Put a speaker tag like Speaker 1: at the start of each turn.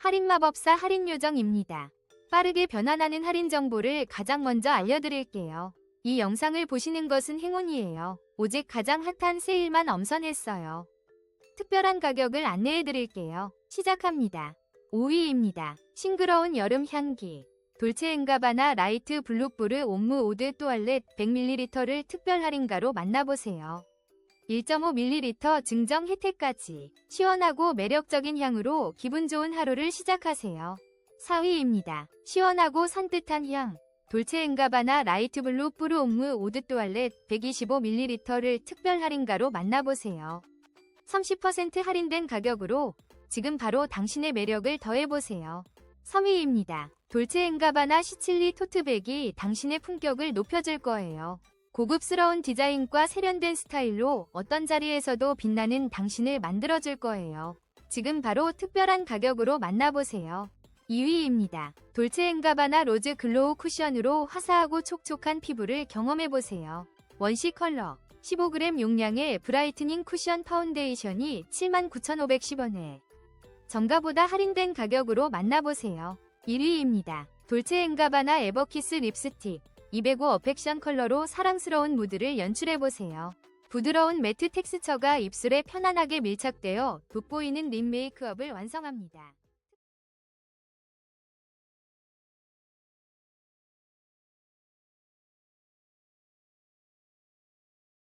Speaker 1: 할인 마법사 할인 요정입니다. 빠르게 변환하는 할인 정보를 가장 먼저 알려드릴게요. 이 영상을 보시는 것은 행운이에요. 오직 가장 핫한 세일만 엄선했어요. 특별한 가격을 안내해드릴게요. 시작합니다. 5위입니다. 싱그러운 여름 향기. 돌체엔가바나 라이트 블룩보르 옴무 오드 또알렛 100ml를 특별 할인가로 만나보세요. 1.5ml 증정 혜택까지 시원하고 매력적인 향으로 기분 좋은 하루를 시작하세요. 4위입니다. 시원하고 산뜻한 향. 돌체엔가바나 라이트 블루 뿌르 옴무 오드 또알렛 125ml를 특별 할인가로 만나보세요. 30% 할인된 가격으로 지금 바로 당신의 매력을 더해보세요. 3위입니다. 돌체엔가바나 시칠리 토트백이 당신의 품격을 높여줄 거예요. 고급스러운 디자인과 세련된 스타일로 어떤 자리에서도 빛나는 당신을 만들어줄 거예요. 지금 바로 특별한 가격으로 만나보세요. 2위입니다. 돌체엔가바나 로즈 글로우 쿠션으로 화사하고 촉촉한 피부를 경험해보세요. 원시 컬러 15g 용량의 브라이트닝 쿠션 파운데이션이 79,510원에 정가보다 할인된 가격으로 만나보세요. 1위입니다. 돌체엔가바나 에버키스 립스틱 205 어펙션 컬러로 사랑스러운 무드를 연출해보세요. 부드러운 매트 텍스처가 입술에 편안하게 밀착되어 돋보이는 립 메이크업을 완성합니다.